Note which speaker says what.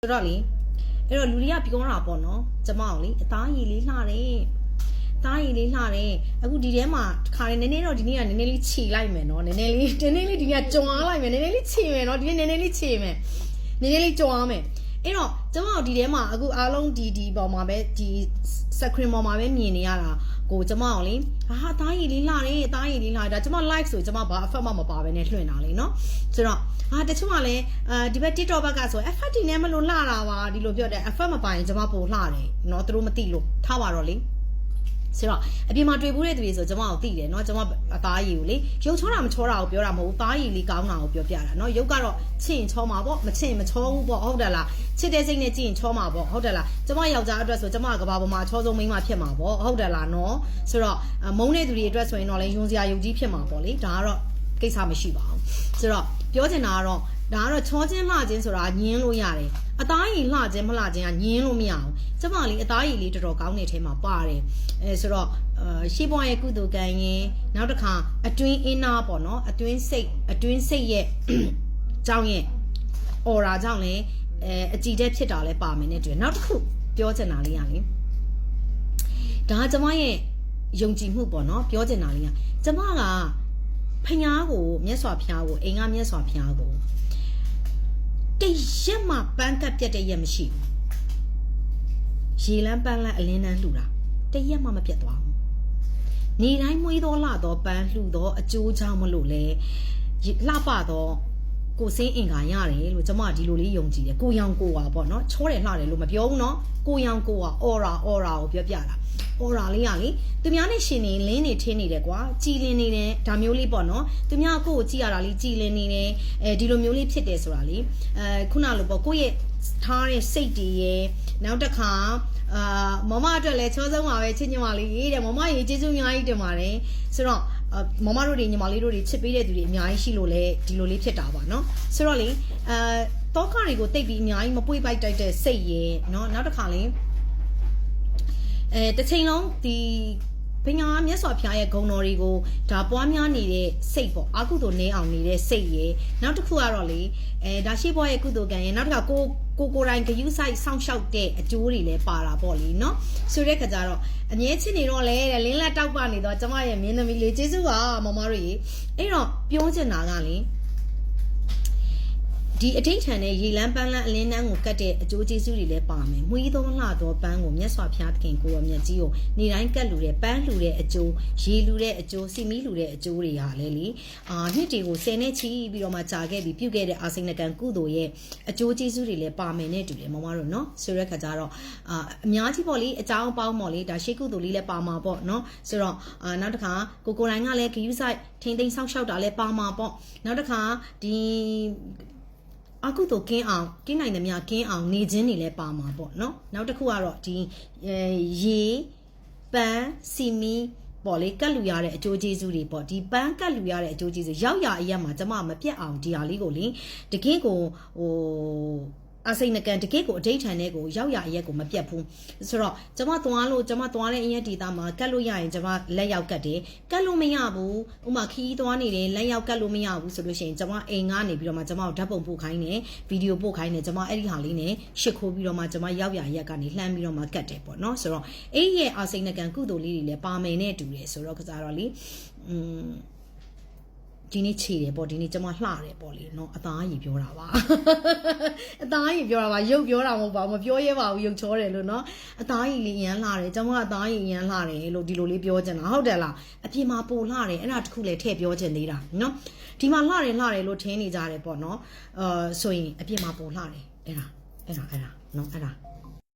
Speaker 1: ဆိုတော့လေအဲ့တော့လူတွေကပြောတာပေါ့နော်ကျမအောင်လေအသားရည်လေးလှတယ်အသားရည်လေးလှတယ်အခုဒီထဲမှာတစ်ခါလေးနည်းနည်းတော့ဒီနေ့ကနည်းနည်းလေးခြေလိုက်မယ်နော်နည်းနည်းလေးနည်းနည်းလေးဒီနေ့ကကြွားလိုက်မယ်နည်းနည်းလေးခြေမယ်နော်ဒီနေ့နည်းနည်းလေးခြေမယ်နည်းနည်းလေးကြွားမယ်အဲ့တော့ကျမတို့ဒီထဲမှာအခုအားလုံးဒီဒီပေါ်မှာပဲဒီစခရင်ပေါ်မှာပဲမြင်နေရတာ ကိုကျမအောင်လေဟာသားရည်လေးလာတယ်သားရည်လေးလာတယ်ဒါကျမ like ဆိုကျမဘာ effort မှမပါဘဲနဲ့လွှင့်တာလေနော်ဆိုတော့ဟာတချို့ကလည်းအဲဒီဘက် TikTok ဘက်ကဆို effort တင်နေမလို့လှတာပါဒီလိုပြောတယ် effort မပါရင်ကျမပို့လှတယ်နော်သူတို့မသိလို့ထားပါတော့လေ ဆိုတော့အပြင်မှာတွေ့ဘူးတဲ့သူတွေဆိုကျွန်မကိုသိတယ်เนาะကျွန်မအသားရည်ကိုလေရုပ်ချောတာမချောတာကိုပြောတာမဟုတ်ဘူးသားရည်လေးကောင်းတာကိုပြောပြတာเนาะရုပ်ကတော့ချင့်ချောမှာပေါ့မချင့်မချောဘူးပေါ့ဟုတ်တယ်လားချစ်တဲ့စိတ်နဲ့ကြည့်ရင်ချောမှာပေါ့ဟုတ်တယ်လားကျွန်မယောက်ျားအတွက်ဆိုကျွန်မကဘာပေါ်မှာချောဆုံးမိန်းမဖြစ်မှာပေါ့ဟုတ်တယ်လားเนาะဆိုတော့မုန်းတဲ့သူတွေအတွက်ဆိုရင်တော့လေယုံစရာယုံကြည်ဖြစ်မှာပေါ့လေဒါကတော့ကိစ္စမရှိပါဘူးဆိုတော့ပြောချင်တာကတော့ ဒါကတော့ချောချင်းလှချင်းဆိုတာညင်းလို့ရတယ်အသားရည်လှချင်းမလှချင်းကညင်းလို့မရအောင်ကျမလေးအသားရည်လေးတော်တော်ကောင်းတဲ့ထဲမှာပါတယ်အဲဆိုတော့အာရှေးဘွားရဲ့ကုသိုလ်ကံရင်နောက်တစ်ခါအတွင်းအင်းနာပေါ့နော်အတွင်းစိတ်အတွင်းစိတ်ရဲ့ကြောင်းရဲ့အော်ရာကြောင့်လည်းအဲအကြည်တဲ့ဖြစ်တာလည်းပါမယ်နဲ့တွေ့နောက်တစ်ခုပြောချင်တာလေးရလေဒါကကျမရဲ့ယုံကြည်မှုပေါ့နော်ပြောချင်တာလေးကကျမကဖျားကိုမျက်စွာဖျားကိုအိမ်ကမျက်စွာဖျားကိုတ ရက်မှပန်းကတ်ပြတ်တဲ့ရက်မရှိဘူးရေလန်းပန်းလန်းအလင်းတန်းလှူတာတရက်မှမပြတ်သွားဘူးနေတိုင်းမွေးသောလှသောပန်းလှူသောအကျိုးကြောင့်မလို့လဲလှပသောကိုစင်းအင်္ဂါရတယ်လို့ကျမဒီလိုလေးယုံကြည်တယ်ကိုရောင်ကိုဝါပေါ့နော်ချောတယ်လှတယ်လို့မပြောဘူးနော်ကိုရောင်ကိုဝါအော်ရာအော်ရာကိုပြောပြတာ အော်ရာလေးကလေသူများနဲ့ရှင်နေလင်းနေထင်းနေတယ်ကွာကြည်လင်နေတယ်ဒါမျိုးလေးပေါ့နော်သူများကိုကိုကြည်ရတာလေးကြည်လင်နေတယ်အဲဒီလိုမျိုးလေးဖြစ်တယ်ဆိုတာလေအဲခုနလိုပေါ့ကိုယ့်ရဲ့ထားတဲ့စိတ်တည်ရဲ့နောက်တစ်ခါအာမမအတွက်လည်းချောဆုံးပါပဲချစ်ညမလေးရေးတယ်မမရေးကျေးဇူးအများကြီးတင်ပါတယ်ဆိုတော့မမတို့တွေညီမလေးတို့တွေချစ်ပေးတဲ့သူတွေအများကြီးရှိလို့လေဒီလိုလေးဖြစ်တာပါเนาะဆိုတော့လေအဲတောခါတွေကိုတိတ်ပြီးအများကြီးမပွေ့ပိုက်တိုက်တဲ့စိတ်ရဲ့เนาะနောက်တစ်ခါလေး အဲတစ်ချိန်လုံးဒီဘင်္ဂါမြတ်စွာဘုရားရဲ့ဂုဏ်တော်တွေကိုဒါပွားများနေတဲ့စိတ်ပေါ့အကုသိုလ်နင်းအောင်နေတဲ့စိတ်ရယ်နောက်တစ်ခုကတော့လေအဲဒါရှိဘွားရဲ့ကုသိုလ်ကံရယ်နောက်တစ်ခါကိုကိုကိုတိုင်းဂယုဆိုင်စောင့်ရှောက်တဲ့အကျိုးတွေလည်းပါတာပေါ့လေနော်ဆိုတဲ့ခါကျတော့အငဲချစ်နေတော့လေတဲ့လင်းလက်တောက်ပနေတော့ကျမရဲ့မင်းသမီးလေးကျေးဇူးပါမမတို့ရေအဲ့တော့ပြောချင်တာကလေ ဒီအထိတ်ထန်တဲ့ရေလန်းပန်းလန်းအလင်းနှန်းကိုကတ်တဲ့အကျိုးကျေးဇူးတွေလည်းပါမယ်။မွေးသောလှသောပန်းကိုမြတ်စွာဘုရားသခင်ကိုရောမြတ်ကြီးကိုနေတိုင်းကတ်လူတဲ့ပန်းလူတဲ့အကျိုးရေလူတဲ့အကျိုးစီမီလူတဲ့အကျိုးတွေဟာလည်းလေအာနှစ်တွေကိုဆယ်နဲ့ချီပြီးတော့မှကြာခဲ့ပြီးပြုတ်ခဲ့တဲ့အာစိဏကံကုသိုလ်ရဲ့အကျိုးကျေးဇူးတွေလည်းပါမယ်နဲ့တူတယ်မမတို့နော်ဆိုတဲ့ခါကျတော့အာအများကြီးပေါ့လေအကြောင်းပေါင်းပေါ့လေဒါရှေးကုသိုလ်လေးလည်းပါမှာပေါ့နော်ဆိုတော့အာနောက်တစ်ခါကိုကိုတိုင်းကလည်းဂယူးဆိုင်ထိမ့်သိမ်းဆောက်ရှောက်တာလည်းပါမှာပေါ့နောက်တစ်ခါဒီ အကုသို့ကင်းအောင်ကင်းနိုင်သမျှကင်းအောင်နေခြင်းနေလဲပါမှာပေါ့နော်နောက်တစ်ခုကတော့ဒီရေပန်းစီမီပေါ့လေကတ်လူရတဲ့အကျိုးကျေးဇူးတွေပေါ့ဒီပန်းကတ်လူရတဲ့အကျိုးကျေးဇူးရောက်ရအရက်မှာကျမမပြတ်အောင်ဒီဟာလေးကိုလေတကင်းကိုဟို အစိမ့်နကန်တကယ့်ကိုအဋိဌာန်တဲ့ကိုရောက်ရအရက်ကိုမပြတ်ဘူးဆိုတော့ကျမသွားလို့ကျမသွားတဲ့အရက်ဒေတာမှာကတ်လို့ရရင်ကျမလက်ရောက်ကတ်တယ်ကတ်လို့မရဘူးဥမာခီးသွားနေတယ်လက်ရောက်ကတ်လို့မရဘူးဆိုလို့ရှိရင်ကျမအိမ်ကနေပြီးတော့မှကျမကိုဓာတ်ပုံပို့ခိုင်းတယ်ဗီဒီယိုပို့ခိုင်းတယ်ကျမအဲ့ဒီဟာလေးနဲ့ရှစ်ခိုးပြီးတော့မှကျမရောက်ရရက်ကနေလှမ်းပြီးတော့မှကတ်တယ်ပေါ့နော်ဆိုတော့အဲ့ရဲ့အစိမ့်နကန်ကုသိုလ်လေးတွေလည်းပါမယ်နဲ့တူတယ်ဆိုတော့ကစားတော့လေอืม ဒီနေ့ခြေတယ်ပေါ့ဒီနေ့ကျမလှတယ်ပေါ့လေနော်အသားကြီးပြောတာပါအသားကြီးပြောတာပါရုပ်ပြောတာမဟုတ်ပါဘူးမပြောရဲပါဘူးရုပ်ချောတယ်လို့နော်အသားကြီးလေးရမ်းလှတယ်ကျမကအသားကြီးရမ်းလှတယ်လို့ဒီလိုလေးပြောချင်တာဟုတ်တယ်လားအပြင်မှာပုံလှတယ်အဲ့ဒါတခုလည်းထည့်ပြောချင်သေးတာနော်ဒီမှာလှတယ်လှတယ်လို့ထင်းနေကြတယ်ပေါ့နော်အဲဆိုရင်အပြင်မှာပုံလှတယ်အဲ့ဒါအဲ့ဒါအဲ့ဒါနော်အဲ့ဒါ